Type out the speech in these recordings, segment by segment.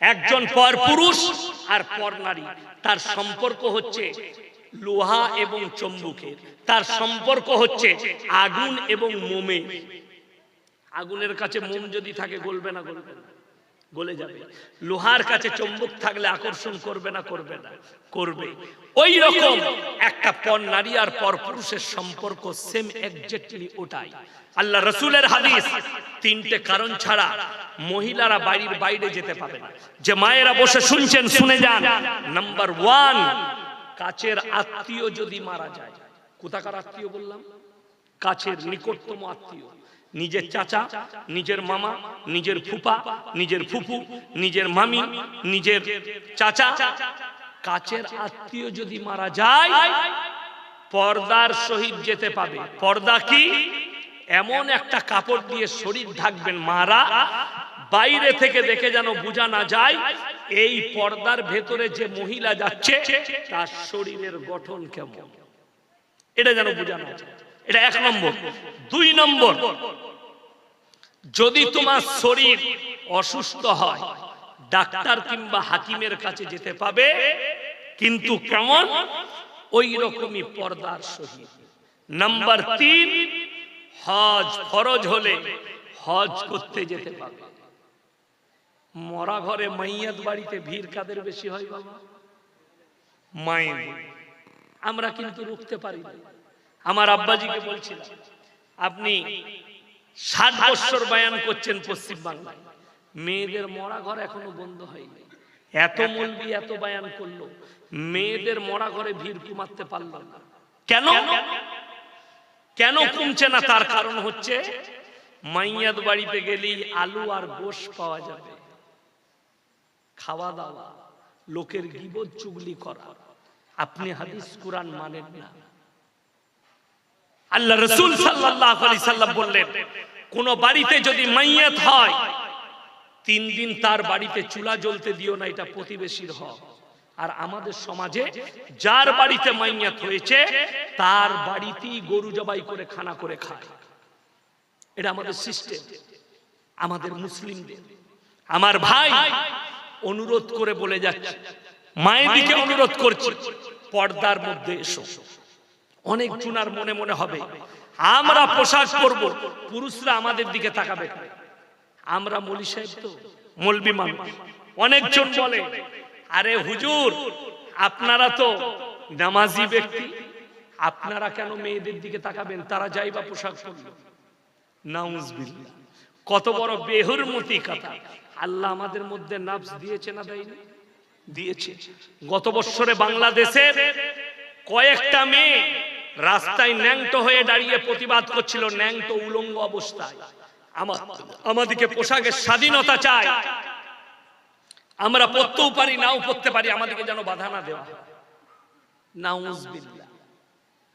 একজন পর পুরুষ আর পর নারী। তার সম্পর্ক হচ্ছে লোহা এবং চম্বুকের। তার সম্পর্ক হচ্ছে আগুন এবং মোমে। আগুনের কাছে মোম যদি থাকে গলবে না গলবে না। গলে যাবে। লোহার কাছে চম্বুক থাকলে আকর্ষণ করবে না করবে না, করবে। ওই রকম একটা পর নারী আর পর পুরুষের সম্পর্ক সেম এক্স্যাক্টলি ওটাই। আল্লাহ রসুলের হাদিস, তিনটে কারণ ছাড়া মহিলারা বাড়ির বাইরে যেতে পারে না। যে মায়েরা বসে শুনছেন, শুনে যান। নাম্বার ওয়ান কাছের আত্মীয় যদি মারা যায়। কোথাকার আত্মীয় বললাম? কাছের নিকটতম আত্মীয়। নিজের চাচা, নিজের মামা, নিজের ফুপা, নিজের ফুফু, নিজের মামি, নিজের চাচা। কাছের আত্মীয় যদি মারা যায়, পর্দার সহিত যেতে পাবে। পর্দা কি? এমন একটা কাপড় দিয়ে শরীর ঢাকবেন মারা, বাইরে থেকে দেখে যেন বোঝা না যায়, এই পর্দার ভেতরে যে মহিলা যাচ্ছে, তার শরীরের গঠন কেমন? এটা যেন বোঝা না যায়। এটা এক নম্বর। দুই নম্বর, যদি তোমার শরীর অসুস্থ হয়, ডাক্তার কিংবা হাকিমের কাছে যেতে পাবে, কিন্তু কেমন? ওই রকমই পর্দার সহিত। নাম্বার তিন, হজ ফরজ হলে হজ করতে যেতে পারবে। মরা ঘরে মাইয়াত বাড়িতে ভিড় কাদের বেশি হয় বাবা? মায়ের। আমরা কিন্তু রুখতে পারি না। আমার আব্বাজিকে বলছিলাম, আপনি ষাট বছর বায়ান করছেন পশ্চিম বাংলায় মেয়েদের মরা ঘর এখনও বন্ধ হয়নি। এত মলবি, এত বায়ান করল। মেয়েদের মরা ঘরে ভিড় কমাতে পারল না। কেন? কেন কমছে না? তার কারণ হচ্ছে মাইয়াদ বাড়িতে গেলেই আলু আর গোশ পাওয়া যাবে। খাওয়া দাওয়া লোকের গিবত চুগলি করা। আপনি হাদিস কোরআন মানেন না। আল্লাহ রসুল সাল্লাল্লাহু আলাইহি সাল্লাম বললেন, কোন বাড়িতে যদি মাইয়াত হয়, তিন দিন তার বাড়িতে চুলা জ্বলতে দিও না, এটা প্রতিবেশীর হক। আর আমাদের সমাজে যার বাড়িতে মাইয়াত হয়েছে, তার বাড়িতেই গরু জবাই করে খানা করে খায়। এটা আমাদের সিস্টেম, আমাদের মুসলিমদের। আমার ভাই অনুরোধ করে বলে যাচ্ছে, মায়ের দিকে অনুরোধ করছি, পর্দার মধ্যে এসো। অনেক জুনার মনে মনে হবে। আমরা পোশাক করব পুরুষরা আমাদের দিকে তাকাবে। আমরা মলি সাহেব তো মলবি মানুষ অনেকজন বলে আরে হুজুর আপনারা তো নামাজি ব্যক্তি। আপনারা কেন মেয়েদের দিকে তাকাবেন? তারা যাই বা পোশাক পরলো নাউজবিল্লাহ। কত বড় বেহুরমতি কথা। আল্লাহ আমাদের মধ্যে নাফস দিয়েছে না দেয়নি? দিয়েছে। গত বছরে বাংলাদেশের কয়েকটা মেয়ে রাস্তায় ন্যাংটো হয়ে দাঁড়িয়ে প্রতিবাদ করছিল ন্যাংটো উলঙ্গ অবস্থায়। আমা- আমাদেরকে পোশাকের স্বাধীনতা চাই। আমরা পড়তেও পারি, নাও পড়তে পারি আমাদেরকে যেন বাধা না দেওয়া। নাউজবিল্লাহ।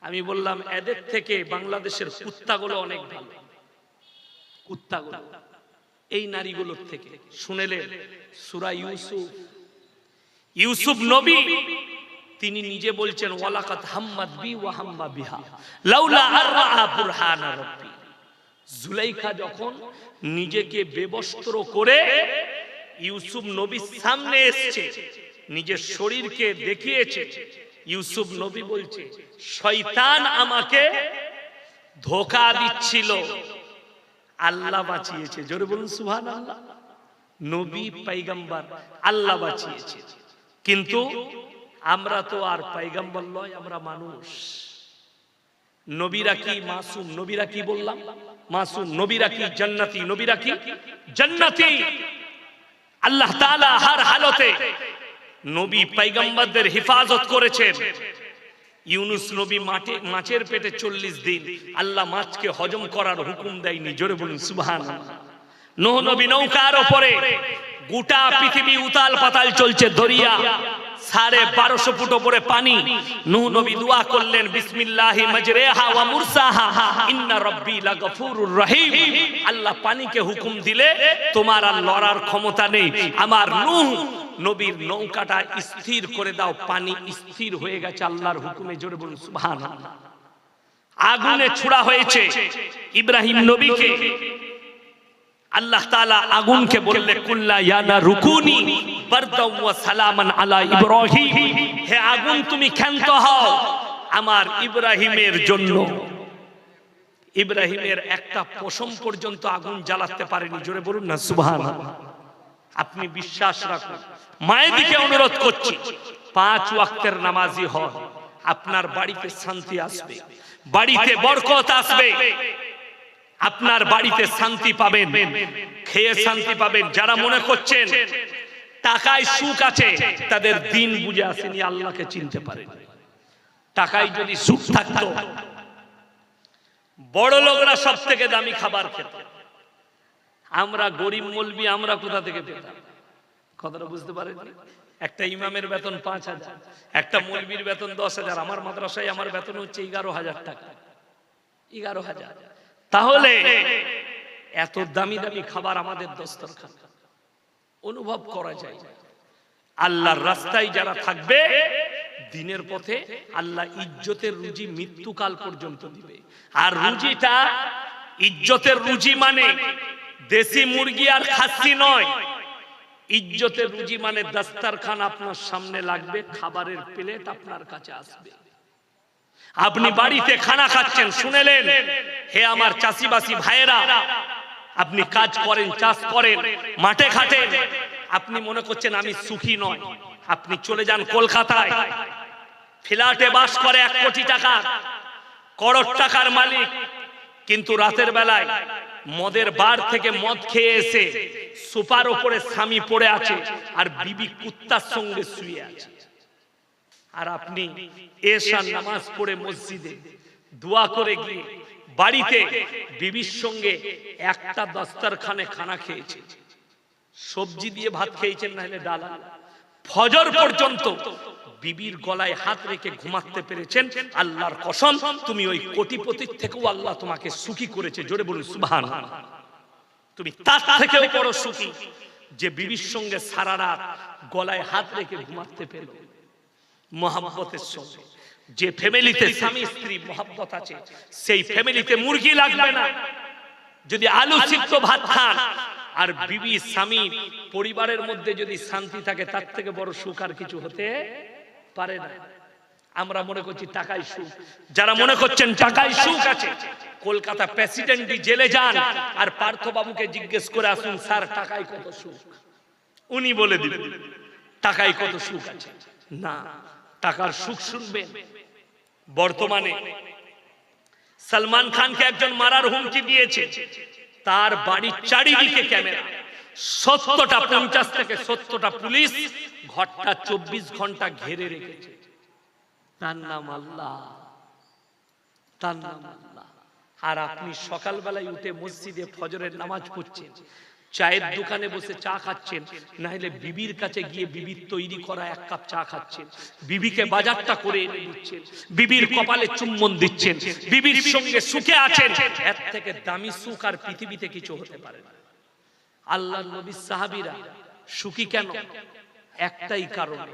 আমি বললাম, এদের থেকে বাংলাদেশের কুত্তাগুলো অনেক ভালো। কুত্তাগুলো। এই নারীগুলোর থেকে। শুনেলেন সুরা ইউসুফ। ইউসুফ নবী তিনি নিজে বলছেন ওয়ালাকাত হাম্মাদ বি ওয়া হাম্মা বিহা। লাউলা আররা বুরহানা রাব্বি। জুলাইখা যখন নিজেকে বেবস্ত্র করে ইউসুফ নবীর সামনে এসেছে নিজের শরীরকে দেখিয়েছে ইউসুফ নবী বলছে শয়তান আমাকে ধোকা দিচ্ছিল। আল্লাহ বাঁচিয়েছে। জোরে বলুন সুহান আল্লাহ নবী পাইগাম্বার আল্লাহ বাঁচিয়েছে। কিন্তু আমরা তো আর পাইগাম্বর নয়, আমরা মানুষ। নবীরা কি মাসুম? নবীরা কি বললাম? মাসুম, নবীরা কি জান্নাতি? নবীরা কি জান্নাতি? আল্লাহ তাআলা হার হালতে নবী পাইগাম্বারদের হেফাজত করেছেন। ইউনুস নবী মাঠে, মাছের পেটে চল্লিশ দিন। আল্লাহ মাছকে হজম করার হুকুম দেয়নি, জোরে বলুন সুবহান নোহ নবী নৌকার ওপরে গোটা পৃথিবী উতাল পাতাল চলছে, দরিয়া। সাড়ে বারোশো ফুট ওপরে পানি। নূহ নবী দোয়া করলেন, বিসমিল্লাহি মাজরেহা ওয়া মুরসাহা। ইন্না রাব্বি লাগফুরুর রহিম। আল্লাহ পানিকে হুকুম দিলে তোমার আর লড়ার ক্ষমতা নেই। আমার নূহ নবীর নৌকাটা স্থির করে দাও, পানি স্থির হয়ে গেছে আল্লাহর হুকুমে, জোরে বলুন, সুবহানাল্লাহ। আগুনে ছুড়া হয়েছে ইব্রাহিম নবীকে। আল্লাহ তাআলা আগুনকে বললে, কুল্লা ইয়ানা রুকুনি। আগুন, তুমি ক্ষান্ত হও আমার ইব্রাহিমের জন্য। ইব্রাহিমের একটা পশম পর্যন্ত আগুন জ্বালাতে পারেনি। আপনি বিশ্বাস রাখুন, মায়ের দিকে অনুরোধ করছি, পাঁচ ওয়াক্তের নামাজি হন, আপনার বাড়িতে শান্তি আসবে, বাড়িতে বরকত আসবে। আপনার বাড়িতে শান্তি পাবেন, খেয়ে শান্তি পাবেন, যারা মনে করছেন টাকায় সুখ আছে তাদের দিন বুঝে আসেনি আল্লাহকে চিনতে পারেন। টাকায় যদি সুখ থাকতো বড় লোকরা সব থেকে দামি খাবার খেত। আমরা গরিব মলবি আমরা কোথা থেকে পেতাম? কথাটা বুঝতে পারেন একটা ইমামের বেতন পাঁচ হাজার একটা মলবির বেতন দশ হাজার আমার মাদ্রাসায় আমার বেতন হচ্ছে এগারো হাজার টাকা। এগারো হাজার। তাহলে এত দামি দামি খাবার আমাদের দস্তরখান অনুভব করা যায়। আল্লাহর রাস্তায় যারা থাকবে দিনের পথে আল্লাহ ইজ্জতের রুজি মৃত্যুকাল পর্যন্ত দিবে। আর রুজিটা ইজ্জতের রুজি মানে দেশি মুরগি আর খাসি নয়। ইজ্জতের রুজি মানে দাস্তারখান আপনার সামনে লাগবে খাবারের প্লেট আপনার কাছে আসবে। আপনি বাড়িতে খানা খাচ্ছেন শুনেলেন? হে আমার চাষিবাসী ভাইয়েরা আপনি কাজ করেন, চাষ করেন, মাঠে খাটেন আপনি মনে করছেন আমি সুখী নয়। আপনি চলে যান কলকাতায়। ফ্ল্যাটে বাস করে এক কোটি টাকা। করোড় টাকার মালিক। কিন্তু রাতের বেলায় মদের বার থেকে মদ খেয়ে এসে সুপার ওপরে স্বামী পড়ে আছে আর বিবি কুত্তার সঙ্গে শুয়ে আছে। আর আপনি এশার নামাজ পড়ে মসজিদে দোয়া করে গিয়ে বাড়িতে বিবির সঙ্গে একটা দস্তারখানে খানা খেয়েছে। সবজি দিয়ে ভাত খেয়েছেন না হলে ডাল ফজর পর্যন্ত বিবির গলায় হাত রেখে ঘুমাতে পেরেছেন আল্লাহর কসম, তুমি ওই কোটিপতির থেকেও আল্লাহ তোমাকে সুখী করেছে। জোরে বলুন সুবহান তুমি তার থেকেও বড় সুখী যে বিবির সঙ্গে সারা রাত গলায় হাত রেখে ঘুমাতে পেল। মহাব্বতের সঙ্গে। যে ফ্যামিলিতে স্বামী স্ত্রী মহাব্বত আছে সেই ফ্যামিলিতে মুরগি লাগবে না। যদি আলু সিদ্ধ ভাত খান আর বিবি স্বামী পরিবারের মধ্যে যদি শান্তি থাকে তার থেকে বড় সুখ আর কিছু হতে পারে না। আমরা মনে করছি টাকাই সুখ। যারা মনে করছেন টাকাই সুখ আছে কলকাতা প্রেসিডেন্টই জেলে যান আর পার্থ বাবুকে জিজ্ঞেস করে আসুন স্যার টাকায় কত সুখ? উনি বলে দিবেন টাকায় কত সুখ আছে? না। টাকার সুখ শুনবেন বর্তমানে সালমান খানকে একজন মারার হুমকি দিয়েছে। তার বাড়ির চারিদিকে ক্যামেরা। সত্তরটা পঞ্চাশ থেকে সত্তরটা পুলিশ ঘরটা চব্বিশ ঘণ্টা ঘেরে রেখেছে। তার নাম আল্লাহ। তার নাম আল্লাহ। আর আপনি সকালবেলায় উঠে মসজিদে ফজরের নামাজ পড়ছেন। চায়ের দোকানে বসে চা খাচ্ছেন না হলে বিবির কাছে গিয়ে বিবির তৈরি করা এক কাপ চা খাচ্ছেন। বিবিকে বাজারটা করে এনে দিচ্ছেন। বিবির কপালে চুম্বন দিচ্ছেন। বিবির সঙ্গে সুখে আছেন। এর থেকে দামি সুখ আর পৃথিবীতে কিছু হতে পারে না। আল্লাহ নবী সাহাবীরা সুখী কেন? একটাই কারণে।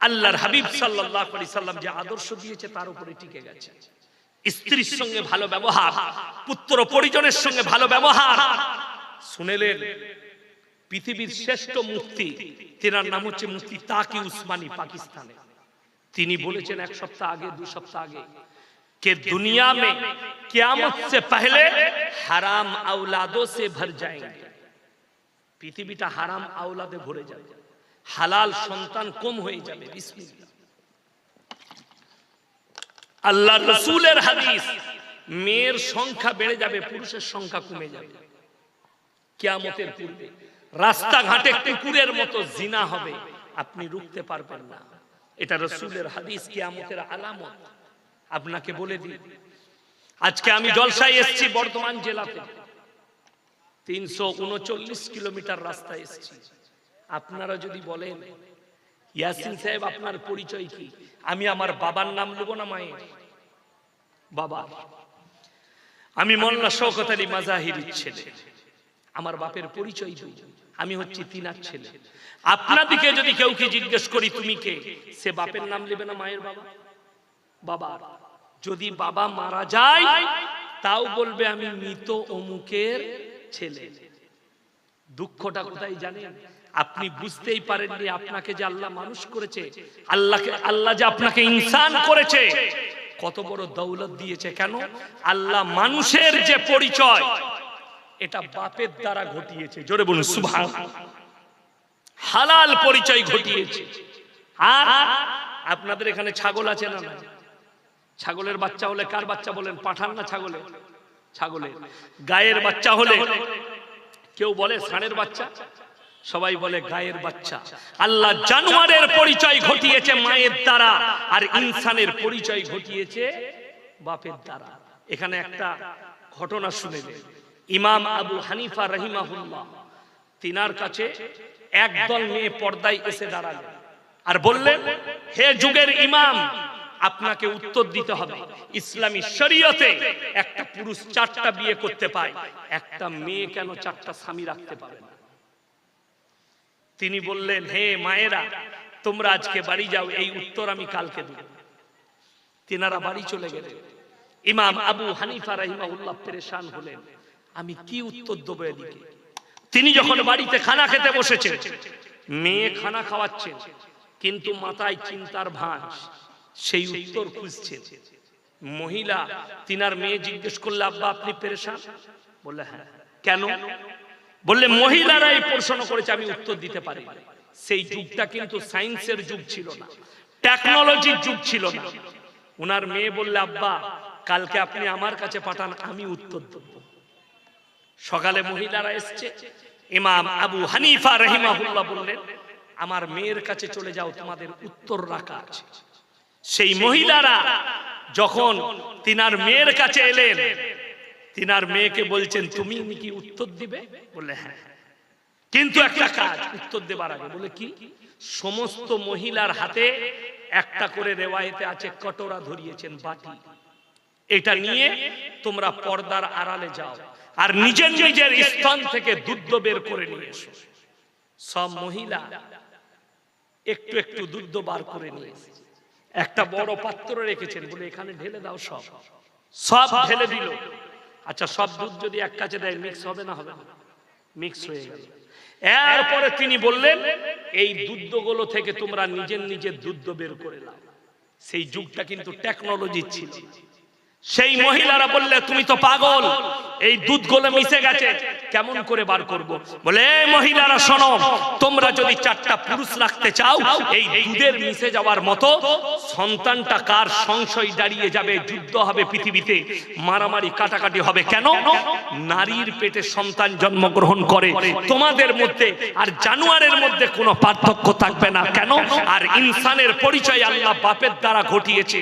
আল্লাহর হাবিব সাল্লাল্লাহু আলাইহি সাল্লাম যে আদর্শ দিয়েছে, তার উপরে টিকে গেছে। স্ত্রীর সঙ্গে ভালো ব্যবহার, পুত্র পরিজনের সঙ্গে ভালো ব্যবহার শুনেলেন, পৃথিবীর শ্রেষ্ঠ মুক্তি তেনার নাম হচ্ছে মুক্তি তাকি উসমানি পাকিস্তানে। তিনি বলেছেন এক সপ্তাহ আগে দু সপ্তাহ আগে কে দুনিয়া মে কিয়ামত সে পহলে হারাম আউলাদো সে ভর যায়েঙ্গে পৃথিবীটা হারাম আউলাদে ভরে যাবে। হালাল সন্তান কম হয়ে যাবে। বিসমিল্লাহ। আল্লাহ রসুলের হাদিস, মেয়ের সংখ্যা বেড়ে যাবে, পুরুষের সংখ্যা কমে যাবে। কিয়ামতের পূর্বে। রাস্তাঘাটে কুকুরের মতো জিনা হবে। আপনি রুখতে পারবেন না। এটা রসুলের হাদিস, কিয়ামতের আলামত। আপনাকে বলে দিই, আজকে আমি জলসায় এসেছি বর্ধমান জেলাতে। তিনশো উনচল্লিশ কিলোমিটার রাস্তায় এসেছি। আপনারা যদি বলেন, ইয়াসিন সাহেব, আপনার পরিচয় কি? আমি আমার বাবার নাম নেব না মায়ের? বাবা আমি মোল্লা শওকত আলী মাজাহির ছেলে। আমার বাপের পরিচয় দিই আমি হচ্ছি তিনার ছেলে। আপনাদিকে যদি কেউ কি জিজ্ঞেস করি তুমি কে? সে বাপের নাম নেবে না মায়ের বাবা? বাবা যদি বাবা মারা যায় তাও বলবে আমি মৃত অমুকের ছেলে। দুঃখটা কোথায় জানেন? আপনি বুঝতেই পারেননি আপনাকে যে আল্লাহ মানুষ করেছে আল্লাহকে আল্লাহ যে আপনাকে ইনসান করেছে। কত বড় দৌলত দিয়েছে কেন? আল্লাহ মানুষের যে পরিচয় এটা বাপের দ্বারা ঘটিয়েছে। জোরে বলুন সুবহান। হালাল পরিচয় ঘটিয়েছে। আর আপনাদের এখানে ছাগল আছে না ছাগলের বাচ্চা হলে কার বাচ্চা বলেন? পাঠান না ছাগলে? ছাগলে। গায়ের বাচ্চা হলে কেউ বলে ষাঁড়ের বাচ্চা? সবাই বলে গায়ের বাচ্চা। আল্লাহ জানোয়ারের পরিচয় ঘটিয়েছে মায়ের দ্বারা আর ইনসানের পরিচয় ঘটিয়েছে বাপের দ্বারা। এখানে একটা ঘটনা শুনে। ইমাম আবু হানিফা রহিমাহুল্লাহ, তিনার কাছে একদল মেয়ে পর্দায় এসে দাঁড়ালেন আর বললেন, হে যুগের ইমাম, আপনাকে উত্তর দিতে হবে। ইসলামী শরীয়তে একটা পুরুষ চারটা বিয়ে করতে পায়, একটা মেয়ে কেন চারটা স্বামী রাখতে পারে না? তিনি বললেন, হে মায়েরা, তোমরা আজকে বাড়ি যাও, এই উত্তর আমি কালকে দেব। তিনারা বাড়ি চলে গেলেন। ইমাম আবু হানিফা রাহিমাহুল্লাহ পেরেশান হলেন। আমি কি উত্তর দেবো এদিকে? তিনি যখন বাড়িতে খানা খেতে বসেছেন, মেয়ে খানা খাওয়াচ্ছেন, কিন্তু মাথায় চিন্তার ভাঁজ, সেই উত্তর খুঁজছেন। মহিলা তিনার মেয়ে জিজ্ঞেস করলে, আব্বা, আপনি পেরেশান? বললে হ্যাঁ। কেন? বললে মহিলারা এই প্রশ্ন করেছে, আমি উত্তর দিতে পারি সেই যুগটা কিন্তু সায়েন্সের যুগ ছিল না, টেকনোলজির যুগ ছিল না। উনার মেয়ে বললে, আব্বা, কালকে আপনি আমার কাছে পাঠান, আমি উত্তর দেব। সকালে মহিলারা এসছে। ইমাম আবু হানিফা রহিমাহুল্লাহ বললেন, আমার মেয়ের কাছে চলে যাও, তোমাদের উত্তর রাখা আছে। সেই মহিলারা যখন তিনার মেয়ের কাছে এলেন, তিনার মেয়েকে বলছেন, তুমি কি উত্তর দিবে? বলে হ্যাঁ। কিন্তু একটা কাজ, উত্তর দেবার আগে বলে কি, সমস্ত মহিলার হাতে একটা করে রেওয়ায়েতে আছে, কটোরা ধরিয়েছেন বাটি। এটা নিয়ে তোমরা পর্দার আড়ালে যাও। আর নিজের নিজের স্থান থেকে দুধ বের করে নিয়ে এসো। সব মহিলা একটু একটু দুধ বার করে নিয়ে একটা বড় পাত্র রেখেছেন বলে এখানে ঢেলে দাও সব। সব ঢেলে দিল। আচ্ছা সব দুধ যদি এক কাছে দেয় মিক্স হবে না হবে? মিক্স হয়ে গেল। এরপরে তিনি বললেন, এই দুধগুলো থেকে তোমরা নিজের নিজের দুধ বের করে নাও। সেই যুগটা কিন্তু টেকনোলজি ছিল। সেই মহিলারা বললে তুমি তো পাগল। এই দুধ গলে মিশে গেছে। কেমন করে বার করব? বলে মহিলারা শোনো তোমরা যদি চারটা পুরুষ রাখতে চাও এই দুধের মিশে যাওয়ার মতো সন্তানটা কার সংশয় দাঁড়িয়ে যাবে? যুদ্ধ হবে পৃথিবীতে। মারামারি কাটাকাটি হবে কেন? নারীর পেটে সন্তান জন্মগ্রহণ করে। তোমাদের মধ্যে আর জানোয়ারের মধ্যে কোনো পার্থক্য থাকবে না। কেন? আর ইনসানের পরিচয় আল্লাহ বাপের দ্বারা ঘটিয়েছে।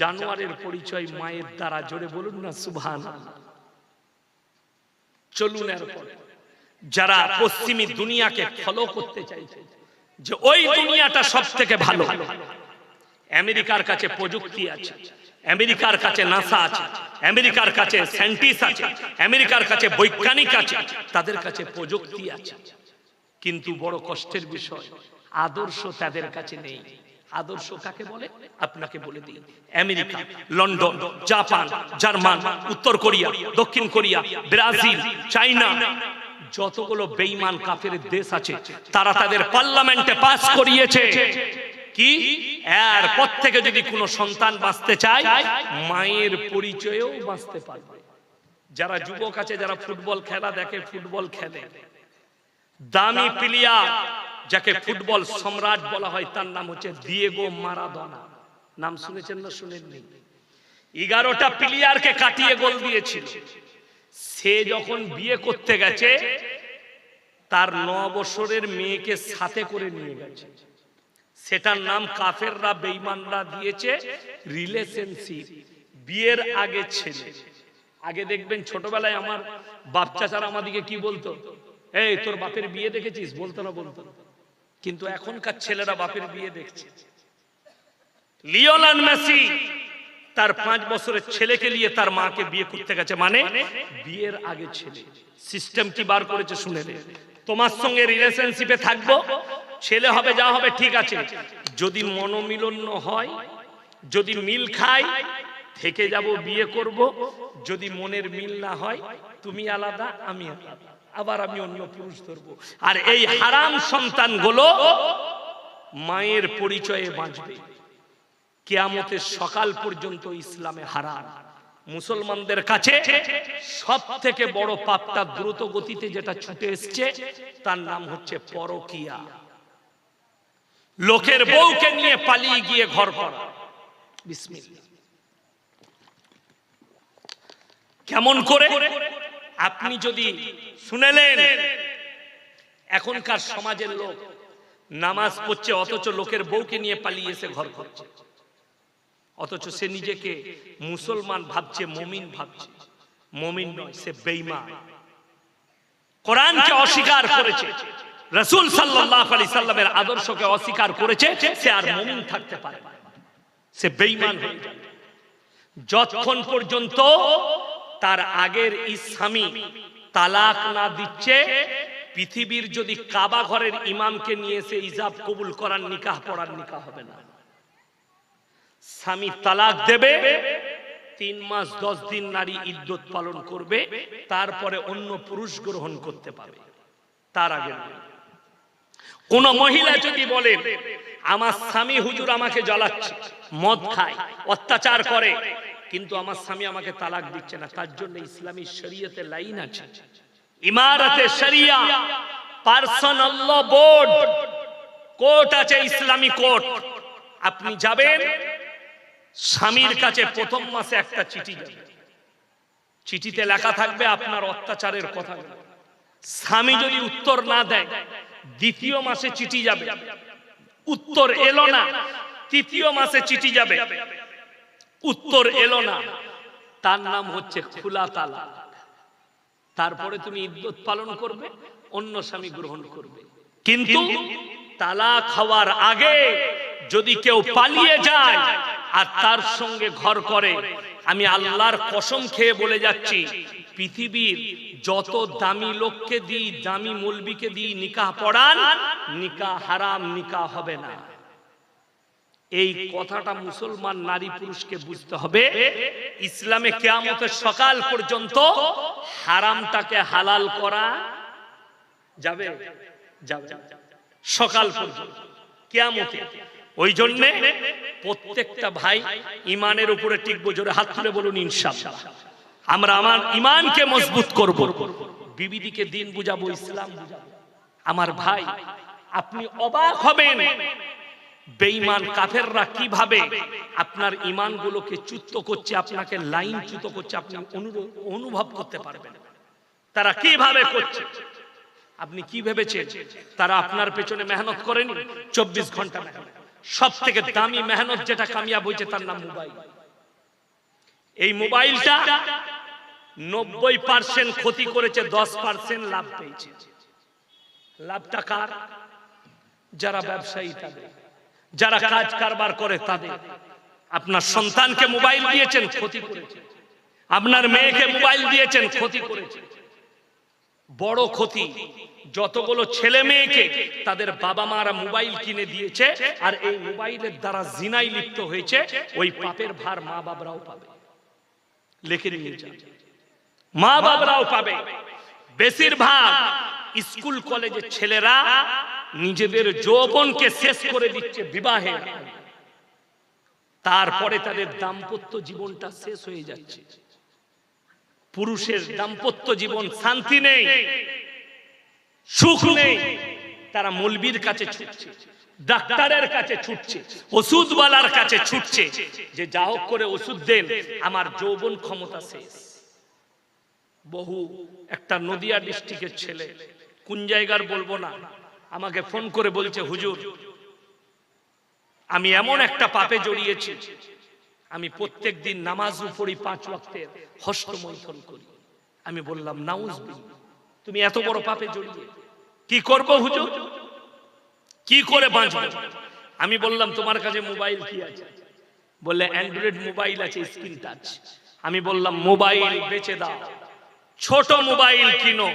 জানোয়ারের পরিচয় মায়ের দ্বারা জোরে বলুন না সুভান চলুন এরপর। যারা পশ্চিমী দুনিয়াকে ফলো করতে চাইছে, যে ওই দুনিয়াটা সব থেকে ভালো। আমেরিকার কাছে প্রযুক্তি আছে, আমেরিকার কাছে নাসা আছে, আমেরিকার কাছে সায়েন্টিস্ট আছে, আমেরিকার কাছে বৈজ্ঞানিক আছে, তাদের কাছে প্রযুক্তি আছে। কিন্তু বড় কষ্টের বিষয়, আদর্শ তাদের কাছে নেই। আদর্শ কাকে বলে? আপনাকে বলে দিই। আমেরিকা লন্ডন জাপান জার্মান উত্তর কোরিয়া দক্ষিণ কোরিয়া ব্রাজিল চাইনা। যতগুলো বেইমান কাফের দেশ আছে তারা তাদের পার্লামেন্টে পাস করিয়েছে। কি? এরপর থেকে যদি কোনো সন্তান বাঁচতে চায় মায়ের পরিচয়েও বাঁচতে পারবে। যারা যুবক আছে যারা ফুটবল খেলা দেখে ফুটবল খেলে। দামি প্লেয়ার যাকে ফুটবল সম্রাট বলা হয় তার নাম হচ্ছে দিয়েগো মারাদোনা নাম শুনেছেন না শুনেননি? এগারোটা প্লেয়ারকে কাটিয়ে গোল দিয়েছিল। সে যখন বিয়ে করতে গেছে তার ন বছরের মেয়েকে সাথে করে নিয়ে গেছে। সেটার নাম কাফেররা বেইমানরা দিয়েছে রিলেশনশিপ বিয়ের আগে ছেলে। আগে দেখবেন ছোটবেলায় আমার বাপ চাচারা আমাদিকে কি বলতো? এই, তোর বাপের বিয়ে দেখেছিস? বলতো না বলতো না। কিন্তু এখনকার ছেলেরা বাপের বিয়ে দেখছে। লিওনাল মেসি তার পাঁচ বছরের ছেলেকে নিয়ে তার মাকে বিয়ে করতে গেছে। মানে বিয়ের আগে ছেলে। সিস্টেম কি বার করেছে শুনে। তোমার সঙ্গে রিলেশনশিপে থাকব। ছেলে হবে, যা হবে, ঠিক আছে। যদি মনোমিলন হয়, যদি মিল খাই, থেকে যাব, বিয়ে করব। যদি মনের মিল না হয়, তুমি আলাদা, আমি আলাদা। আবার আমি অন্য পুরুষ ধরবো। আর এই হারাম সন্তানগুলো মায়ের পরিচয়ে বাঁচবে। কেয়ামতের সকাল পর্যন্ত ইসলামে হারাম। মুসলমানদের কাছে সব থেকে বড় পাপটা দ্রুত গতিতে যেটা ছুটে এসছে, তার নাম হচ্ছে পরকিয়া। লোকের বউকে নিয়ে পালিয়ে গিয়ে ঘর করা। বিসমিল্লাহ। কেমন করে? আপনি যদি শুনেলেন এখনকার সমাজের লোক নামাজ পড়ছে অথচ লোকের বউকে নিয়ে পালিয়ে এসে ঘর করছে। অথচ সে নিজেকে মুসলমান ভাবছে মমিন ভাবছে। মমিন নয় সে বেঈমান কোরআনকে অস্বীকার করেছে। রসুল সাল্লাল্লাহু আলাইহি সাল্লামের আদর্শকে অস্বীকার করেছে সে আর মমিন থাকতে পারে সে বেইমান হয়ে যাবে যতক্ষণ পর্যন্ত তার আগের স্বামী তালাক না দিচ্ছে, পৃথিবীর যদি কাবা ঘরের ইমামকে নিয়ে এসে ইজাব কবুল করার নিকাহ পড়ার নিকাহ হবে না। স্বামী তালাক দেবে, তিন মাস, দশ দিন নারী ইদ্যত পালন করবে, তারপরে অন্য পুরুষ গ্রহণ করতে পারবে। তার আগে কোন মহিলা যদি বলেন আমার স্বামী হুজুর আমাকে জ্বালাচ্ছে, মদ খায়, অত্যাচার করে কিন্তু আমার স্বামী আমাকে তালাক দিচ্ছে না। তার জন্য ইসলামী শরীয়তে লাইন আছে। ইমারতে শরিয়া। পার্সোনাল ল বোর্ড। কোর্ট আছে ইসলামী কোর্ট। আপনি যাবেন স্বামীর কাছে প্রথম মাসে একটা চিঠি যাবে। চিঠিতে লেখা থাকবে আপনার অত্যাচারের কথা। স্বামী যদি উত্তর না দেয় দ্বিতীয় মাসে চিঠি যাবে। উত্তর এলো না তৃতীয় মাসে চিঠি যাবে। উত্তর এলো না। তার নাম হচ্ছে খোলা তালা তারপরে তুমি ইদ্যত পালন করবে, অন্য স্বামী গ্রহণ করবে। কিন্তু তালা খাওয়ার আগে যদি কেউ পালিয়ে যায় আর তার সঙ্গে ঘর করে, আমি আল্লাহর কসম খেয়ে বলে যাচ্ছি, পৃথিবীর যত দামি লোককে দিই, দামি মলবিকে দিই, নিকাহ পড়ান, নিকাহ হারাম, নিকাহ হবে না। এই কথাটা মুসলমান নারী পুরুষকে বুঝতে হবে। ইসলামে কেয়ামতের সকাল পর্যন্ত হারামটাকে হালাল করা যাবে? সকাল পর্যন্ত। কেয়ামতে। ওই জন্যে প্রত্যেকটা ভাই ইমানের উপরে টিকবো, জোরে হাত তুলে বলুন, ইনশাআল্লাহ। আমরা আমার ইমানকে মজবুত করব। বিবিদিকে দিন বুঝাবো, ইসলাম বুঝাবো। আমার ভাই, আপনি অবাক হবেন। বেঈমান কাফেররা কীভাবে আপনার ইমানগুলোকে চ্যুত করছে, আপনাকে লাইন চ্যুত করছে, আপনি অনুভব করতে পারবেন। তারা কীভাবে করছে? আপনি কি ভেবেছেন? তারা আপনার পেছনে মেহনত করেনি? চব্বিশ ঘণ্টা সব থেকে দামি মেহনত যেটা কামিয়াব হয়েছে তার নাম মোবাইল। এই মোবাইলটা নব্বই পার্সেন্ট ক্ষতি করেছে, দশ পার্সেন্ট লাভ পেয়েছে। লাভটা কার? যারা ব্যবসায়ী তাদের। যারা কাজ কারবার করে তাদের। আপনার সন্তানকে মোবাইল দিয়েছেন, ক্ষতি করেছে আপনার মেয়েকে মোবাইল দিয়েছেন, ক্ষতি করেছে বড় ক্ষতি, যতগুলো ছেলে মেয়েকে তাদের বাবা মারা মোবাইল কিনে দিয়েছে, আর এই মোবাইলের দ্বারা জিনাই লিপ্ত হয়েছে, ওই পাপের ভার মা বাবরাও পাবে। লিখে নিয়ে মা বাবরাও পাবে। বেশিরভাগ স্কুল কলেজের ছেলেরা নিজেদের যৌবনকে শেষ করে দিচ্ছে বিবাহে। তারপরে তাদের দাম্পত্য জীবনটা শেষ হয়ে যাচ্ছে। পুরুষের দাম্পত্য জীবন শান্তি নেই, সুখ নেই। তারা মলবির কাছে ছুটছে, ডাক্তারের কাছে ছুটছে, ওষুধওয়ালার কাছে ছুটছে যে যা হোক করে ওষুধ দেন, আমার যৌবন ক্ষমতা শেষ। বহু, একটা নদিয়া ডিস্ট্রিক্টের ছেলে, কোন জায়গার বলব না আমাকে ফোন করে বলছে, হুজুর, আমি এমন একটা পাপে জড়িয়েছি। আমি প্রত্যেক দিন নামাজ পড়ি পাঁচ ওয়াক্তের হস্তমৈথন করি। আমি বললাম নাউজ তুমি এত বড় পাপে জড়িয়ে। কি করব হুজুর? কি করে বাঁচবো? আমি বললাম, তোমার কাছে মোবাইল কি আছে? বললে, অ্যান্ড্রয়েড মোবাইল আছে, স্ক্রিন টাচ। আমি বললাম, মোবাইল বেচে দাও। ছোট মোবাইল কিনো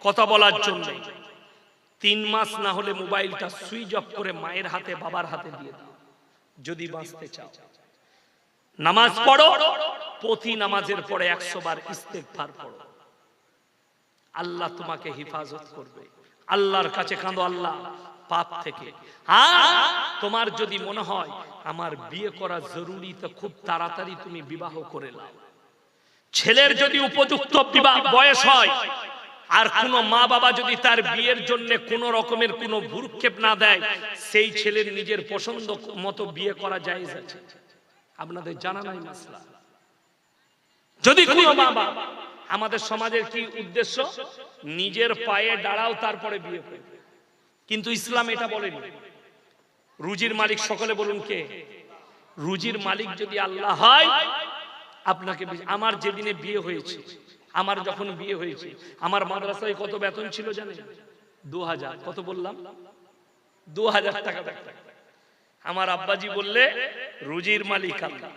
কথা বলার জন্য। তিন মাস না হলে মোবাইলটা সুইচ অফ করে মায়ের হাতে, বাবার হাতে দিয়ে দাও, যদি বাঁচতে চাও। নামাজ পড়ো, প্রতি নামাজের পরে একশো বার ইস্তেগফার পড়ো। আল্লাহ তোমাকে হেফাজত করবে। আল্লাহর কাছে কাঁদো, আল্লাহ পাপ থেকে। তোমার যদি মনে হয়, আমার বিয়ে করা জরুরি, তো খুব তাড়াতাড়ি তুমি বিবাহ করে নাও। ছেলের যদি উপযুক্ত বিবাহ বয়স হয় আর কোন মা বাবা যদি তার বিয়ের জন্য কোন রকমের কোন ভুরক্ষেপ না দেয় সেই ছেলের নিজের পছন্দ মতো বিয়ে করা যায় আছে। আপনাদের জানা নাই মাসলা। যদি কোনো মা বাবা আমাদের সমাজের কি উদ্দেশ্য? নিজের পায়ে দাঁড়াও তারপরে বিয়ে করবে। কিন্তু ইসলাম এটা বলেনি। রুজির মালিক সকলে বলুন কে? রুজির মালিক যদি আল্লাহ হয় আপনাকে আমার যেদিনে বিয়ে হয়েছে আমার যখন বিয়ে হয়েছে, আমার মাদ্রাসায় কত বেতন ছিল জানেন? দু হাজার কত বললাম? দু হাজার টাকা আমার আব্বাজি বললে, রুজির মালিক আল্লাহ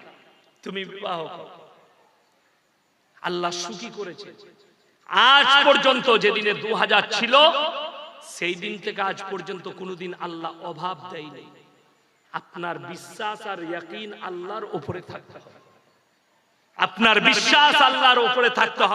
তুমি বিবাহ আল্লাহ সুখী করেছে। আজ পর্যন্ত যেদিনে দু হাজার ছিল, সেই দিন থেকে আজ পর্যন্ত কোনোদিন আল্লাহ অভাব দেয়নি। আপনার বিশ্বাস আর ইয়াকিন আল্লাহর উপরে থাকতে হবে। আপনার বিশ্বাস আল্লাহর উপরে থাকতে হবে।